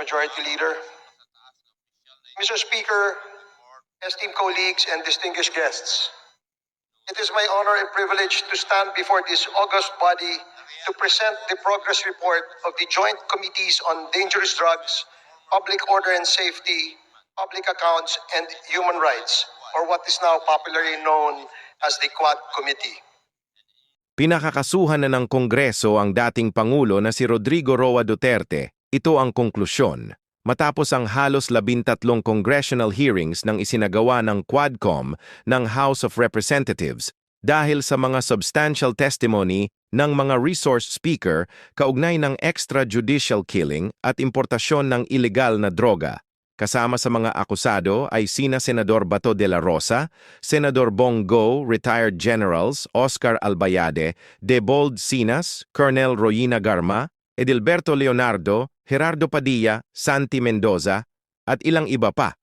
Majority Leader. Mr. Speaker, esteemed colleagues and distinguished guests, it is my honor and privilege to stand before this august body to present the progress report of the Joint Committees on Dangerous Drugs, Public Order and Safety, Public Accounts, and Human Rights, or what is now popularly known as the Quad Committee. Pinakakasuhan na ng Kongreso ang dating Pangulo na si Rodrigo Roa Duterte. Ito ang konklusyon. Matapos ang halos labintatlong congressional hearings ng isinagawa ng Quadcom ng House of Representatives dahil sa mga substantial testimony ng mga resource speaker kaugnay ng extrajudicial killing at importasyon ng ilegal na droga. Kasama sa mga akusado ay sina Senador Bato de la Rosa, Senador Bongo, retired generals Oscar Albayade, Debold Sinas, Colonel Royina Garma, Edilberto Leonardo, Gerardo Padilla, Santi Mendoza, at ilang iba pa.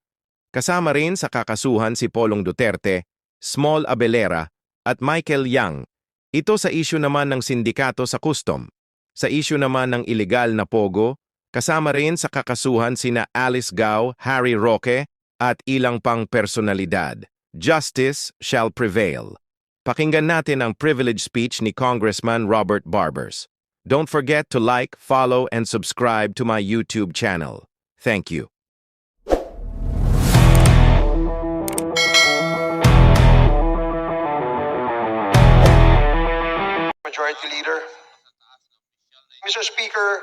Kasama rin sa kakasuhan si Polong Duterte, Small Abelera, at Michael Yang. Ito sa isyu naman ng sindikato sa custom. Sa isyu naman ng ilegal na pogo, kasama rin sa kakasuhan sina Alice Gao, Harry Roque, at ilang pang personalidad. Justice shall prevail. Pakinggan natin ang privilege speech ni Congressman Robert Barbers. Don't forget to like, follow, and subscribe to my YouTube channel. Thank you. Majority Leader. Mr. Speaker,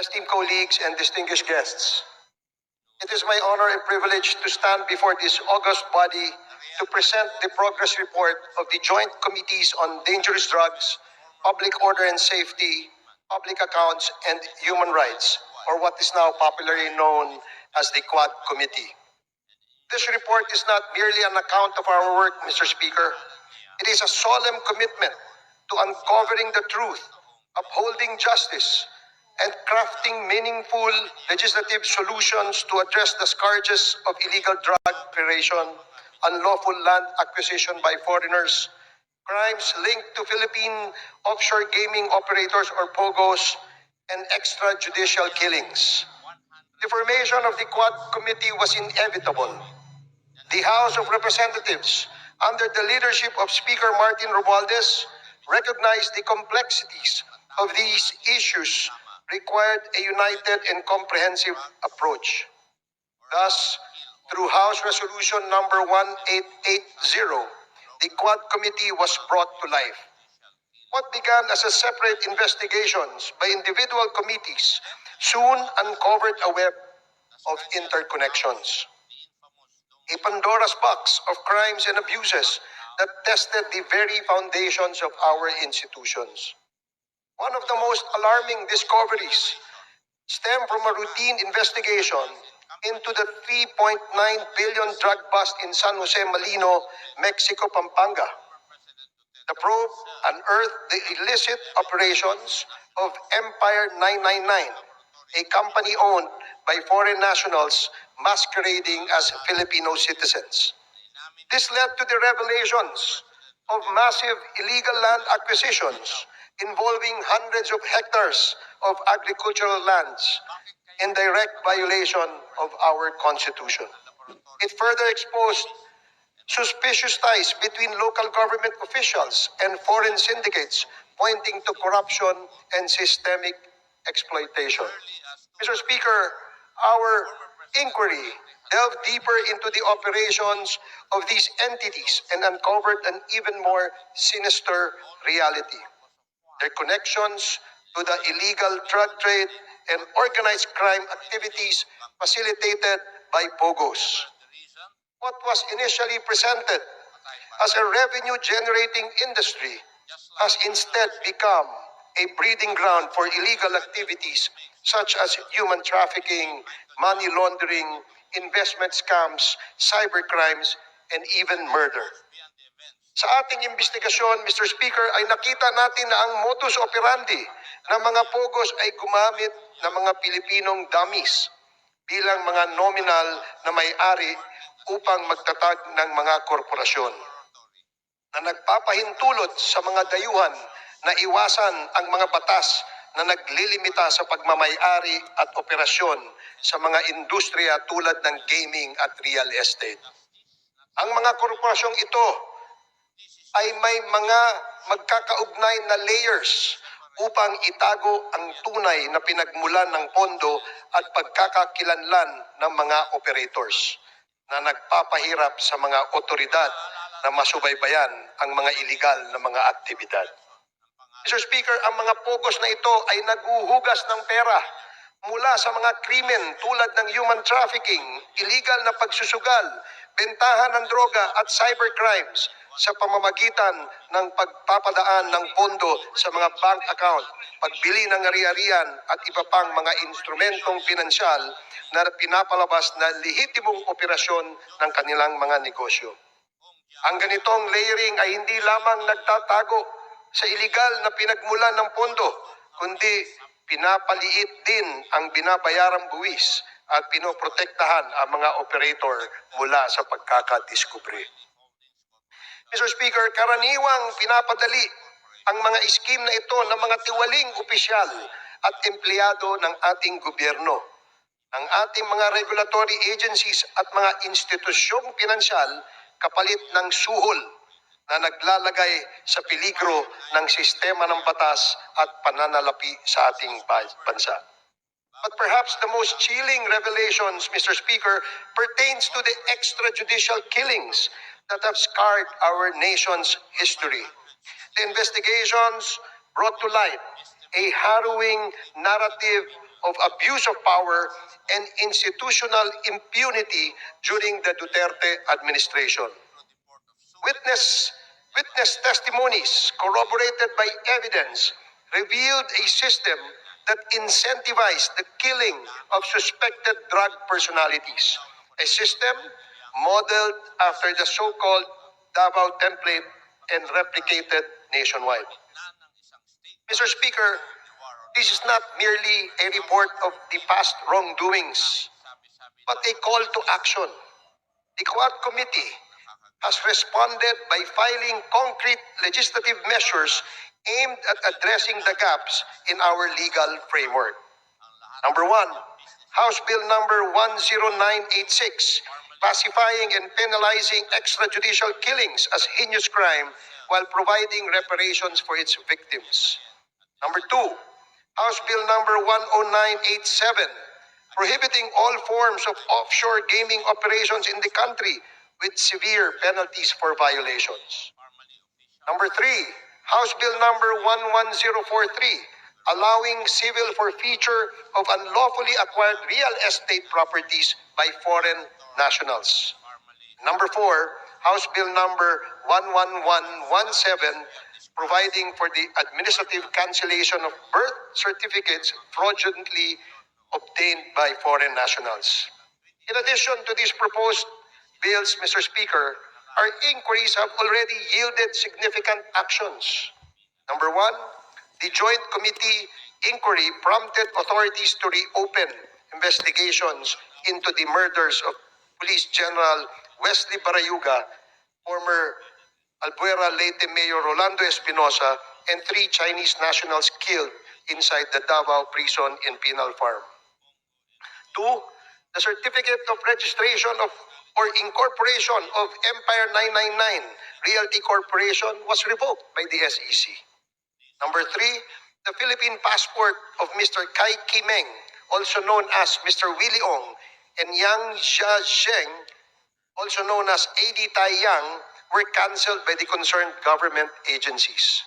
esteemed colleagues and distinguished guests, it is my honor and privilege to stand before this august body to present the progress report of the Joint Committees on Dangerous Drugs, Public Order and Safety, Public Accounts, and Human Rights, or what is now popularly known as the Quad Committee. This report is not merely an account of our work, Mr. Speaker. It is a solemn commitment to uncovering the truth, upholding justice, and crafting meaningful legislative solutions to address the scourges of illegal drug creation, unlawful land acquisition by foreigners, crimes linked to Philippine offshore gaming operators or POGOs, and extrajudicial killings. The formation of the Quad Committee was inevitable. The House of Representatives, under the leadership of Speaker Martin Romualdez, recognized the complexities of these issues required a united and comprehensive approach. Thus, through House Resolution number 1880, the Quad Committee was brought to life. What began as a separate investigations by individual committees soon uncovered a web of interconnections. A Pandora's box of crimes and abuses that tested the very foundations of our institutions. One of the most alarming discoveries stemmed from a routine investigation into the 3.9 billion drug bust in San Jose Malino, Mexico, Pampanga. The probe unearthed the illicit operations of Empire 999, a company owned by foreign nationals masquerading as Filipino citizens. This led to the revelations of massive illegal land acquisitions involving hundreds of hectares of agricultural lands in direct violation of our Constitution. It further exposed suspicious ties between local government officials and foreign syndicates pointing to corruption and systemic exploitation. Mr. Speaker, our inquiry delved deeper into the operations of these entities and uncovered an even more sinister reality. Their connections to the illegal drug trade and organized crime activities facilitated by POGOs. What was initially presented as a revenue generating industry has instead become a breeding ground for illegal activities such as human trafficking, money laundering, investment scams, cybercrimes, and even murder. Sa ating investigasyon, Mr. Speaker, ay nakita natin na ang modus operandi ng mga pogos ay gumamit ng mga Pilipinong dummies bilang mga nominal na may-ari upang magtatag ng mga korporasyon na nagpapahintulot sa mga dayuhan na iwasan ang mga batas na naglilimita sa pagmamayari at operasyon sa mga industriya tulad ng gaming at real estate. Ang mga korporasyong ito ay may mga magkakaugnay na layers upang itago ang tunay na pinagmulan ng pondo at pagkakakilanlan ng mga operators na nagpapahirap sa mga otoridad na masubaybayan ang mga iligal na mga aktibidad. Mr. Speaker, ang mga pogos na ito ay naguhugas ng pera mula sa mga krimen tulad ng human trafficking, illegal na pagsusugal, bentahan ng droga at cybercrimes sa pamamagitan ng pagpapadaan ng pondo sa mga bank account, pagbili ng ari-arian at iba pang mga instrumentong pinansyal na pinapalabas na lehitimong operasyon ng kanilang mga negosyo. Ang ganitong layering ay hindi lamang nagtatago sa iligal na pinagmulan ng pondo, kundi pinapaliit din ang binabayarang buwis at pinoprotektahan ang mga operator mula sa pagkakadiskubre. Mr. Speaker, karaniwang pinapadali ang mga iskim na ito ng mga tiwaling opisyal at empleyado ng ating gobyerno. Ang ating mga regulatory agencies at mga institusyong pinansyal kapalit ng suhol na naglalagay sa peligro ng sistema ng batas at pananalapi sa ating ba- bansa. But perhaps the most chilling revelations, Mr. Speaker, pertains to the extrajudicial killings that have scarred our nation's history. The investigations brought to light a harrowing narrative of abuse of power and institutional impunity during the Duterte administration. Witness, witness testimonies corroborated by evidence revealed a system that incentivized the killing of suspected drug personalities. A system modeled after the so-called Davao template and replicated nationwide. Mr. Speaker, this is not merely a report of the past wrongdoings, but a call to action. The Quad Committee has responded by filing concrete legislative measures aimed at addressing the gaps in our legal framework. Number one, House Bill number 10986, classifying and penalizing extrajudicial killings as heinous crime while providing reparations for its victims. Number two, House Bill number 10987, prohibiting all forms of offshore gaming operations in the country with severe penalties for violations. Number three, House Bill number 11043, allowing civil forfeiture of unlawfully acquired real estate properties by foreign nationals. Number four, House Bill number 11117, providing for the administrative cancellation of birth certificates fraudulently obtained by foreign nationals. In addition to these proposed bills, Mr. Speaker, our inquiries have already yielded significant actions. Number one, the Joint Committee inquiry prompted authorities to reopen investigations into the murders of Police General Wesley Barayuga, former Albuera Leyte Mayor Rolando Espinosa, and three Chinese nationals killed inside the Davao prison in Penal Farm. Two, the certificate of registration of or incorporation of Empire 999 Realty Corporation was revoked by the SEC. Number three, the Philippine passport of Mr. Kai Kimeng, also known as Mr. Willie Ong, and Yang Jiazheng, also known as AD Tai Yang, were cancelled by the concerned government agencies.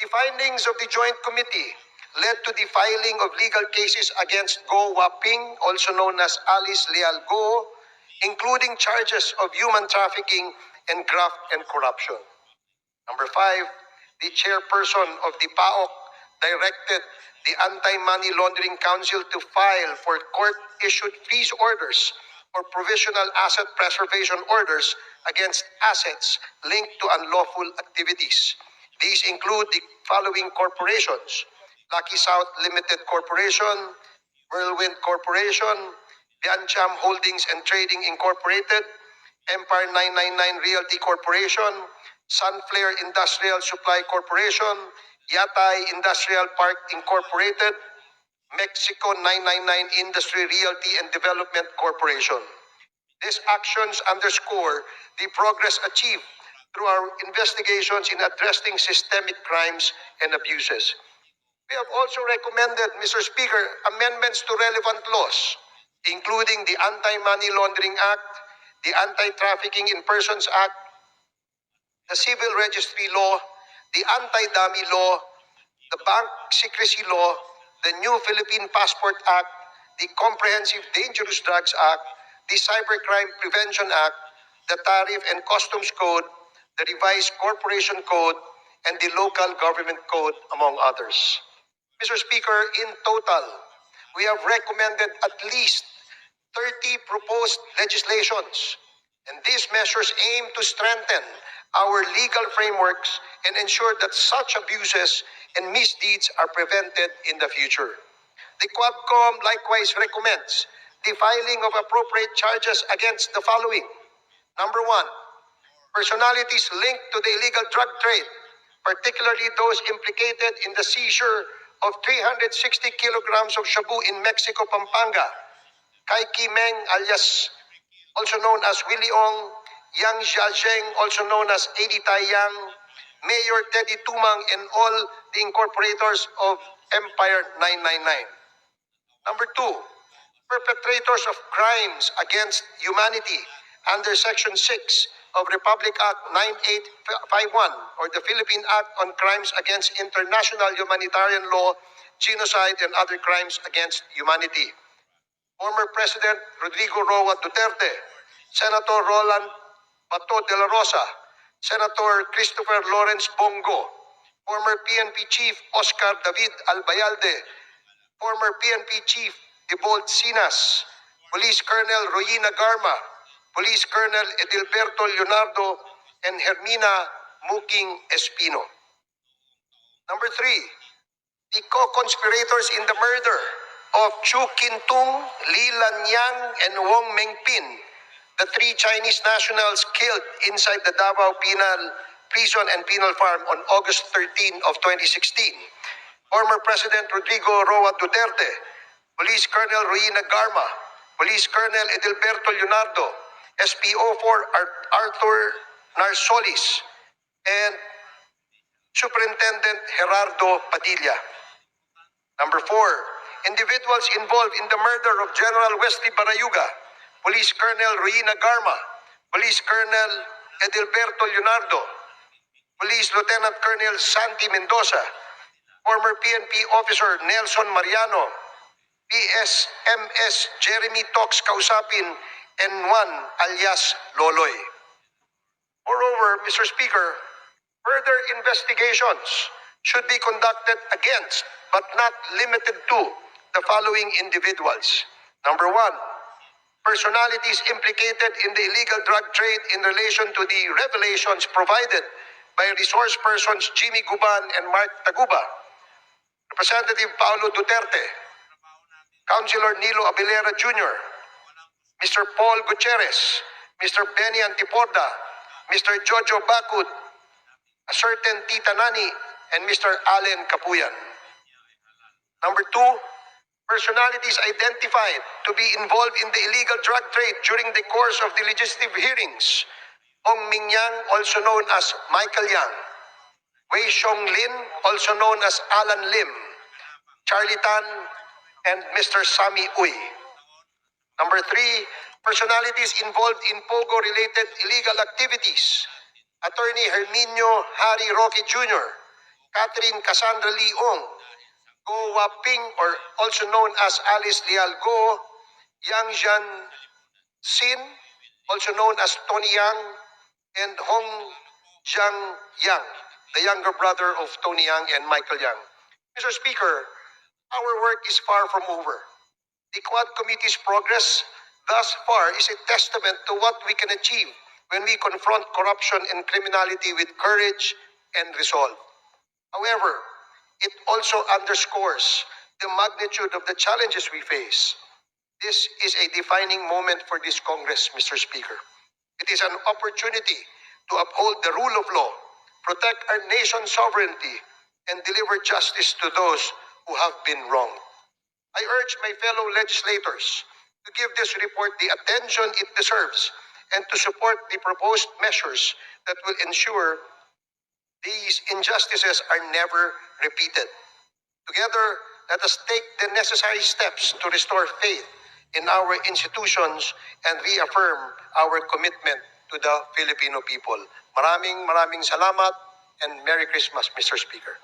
The findings of the Joint Committee led to the filing of legal cases against Go Waping, also known as Alice Leal Go, including charges of human trafficking and graft and corruption. Number five, the chairperson of the PAOK directed the Anti-Money Laundering Council to file for court-issued freeze orders or provisional asset preservation orders against assets linked to unlawful activities. These include the following corporations: Lucky South Limited Corporation, Whirlwind Corporation, Biancham Holdings and Trading Incorporated, Empire 999 Realty Corporation, Sunflare Industrial Supply Corporation, Yatay Industrial Park Incorporated, Mexico 999 Industry Realty and Development Corporation. These actions underscore the progress achieved through our investigations in addressing systemic crimes and abuses. We have also recommended, Mr. Speaker, amendments to relevant laws, including the Anti-Money Laundering Act, the Anti-Trafficking in Persons Act, the Civil Registry Law, the Anti-Dummy Law, the Bank Secrecy Law, the new Philippine Passport Act, the Comprehensive Dangerous Drugs Act, the Cybercrime Prevention Act, the Tariff and Customs Code, the Revised Corporation Code, and the Local Government Code, among others. Mr. Speaker, in total, we have recommended at least 30 proposed legislations, and these measures aim to strengthen our legal frameworks and ensure that such abuses and misdeeds are prevented in the future. The Quadcom likewise recommends the filing of appropriate charges against the following. Number one, personalities linked to the illegal drug trade, particularly those implicated in the seizure of 360 kilograms of shabu in Mexico, Pampanga. Kai Ki Meng alias also known as Willie Ong, Yang Jiazheng also known as Edi Tai Yang, Mayor Teddy Tumang and all the incorporators of Empire 999. Number two, perpetrators of crimes against humanity under Section 6 of Republic Act 9851 or the Philippine Act on Crimes Against International Humanitarian Law, Genocide and Other Crimes Against Humanity. Former President Rodrigo Roa Duterte, Senator Roland Bato de la Rosa, Senator Christopher Lawrence Bongo, former PNP Chief Oscar David Albayalde, former PNP Chief Debold Sinas, Police Colonel Royina Garma, Police Colonel Edilberto Leonardo, and Hermina Muking Espino. Number three, the co-conspirators in the murder of Chu Kintung, Li Lanyang, and Wong Mengpin, the three Chinese nationals killed inside the Davao Penal Prison and Penal Farm on August 13 of 2016. Former President Rodrigo Roa Duterte, Police Colonel Ruina Garma, Police Colonel Edilberto Leonardo, SPO4 Arthur Narsolis, and Superintendent Gerardo Padilla. Number four, individuals involved in the murder of General Wesley Barayuga, Police Colonel Ruina Garma, Police Colonel Edilberto Leonardo, Police Lieutenant Colonel Santi Mendoza, former PNP officer Nelson Mariano, PSMS Jeremy Tox Kausapin, and one alias Loloy. Moreover, Mr. Speaker, further investigations should be conducted against, but not limited to, the following individuals. Number one, personalities implicated in the illegal drug trade in relation to the revelations provided by resource persons Jimmy Guban and Mark Taguba, Representative Paulo Duterte, Councilor Nilo Abilera Jr., Mr. Paul Gutierrez, Mr. Benny Antiporda, Mr. Jojo Bacud, a certain Tita Nani, and Mr. Allen Kapuyan. Number two, personalities identified to be involved in the illegal drug trade during the course of the legislative hearings. Ong Ming Yang, also known as Michael Yang. Wei Xiong Lin, also known as Alan Lim. Charlie Tan, and Mr. Sami Uy. Number three, personalities involved in POGO-related illegal activities. Attorney Herminio Harry Roque Jr., Catherine Cassandra Leong, Go Waping, or also known as Alice Lial Go, Yang Jian Sin, also known as Tony Yang, and Hong Jiang Yang, the younger brother of Tony Yang and Michael Yang. Mr. Speaker, our work is far from over. The Quad Committee's progress thus far is a testament to what we can achieve when we confront corruption and criminality with courage and resolve. However, it also underscores the magnitude of the challenges we face. This is a defining moment for this Congress, Mr. Speaker. It is an opportunity to uphold the rule of law, protect our nation's sovereignty, and deliver justice to those who have been wronged. I urge my fellow legislators to give this report the attention it deserves and to support the proposed measures that will ensure these injustices are never repeated. Together, let us take the necessary steps to restore faith in our institutions and reaffirm our commitment to the Filipino people. Maraming maraming salamat and Merry Christmas, Mr. Speaker.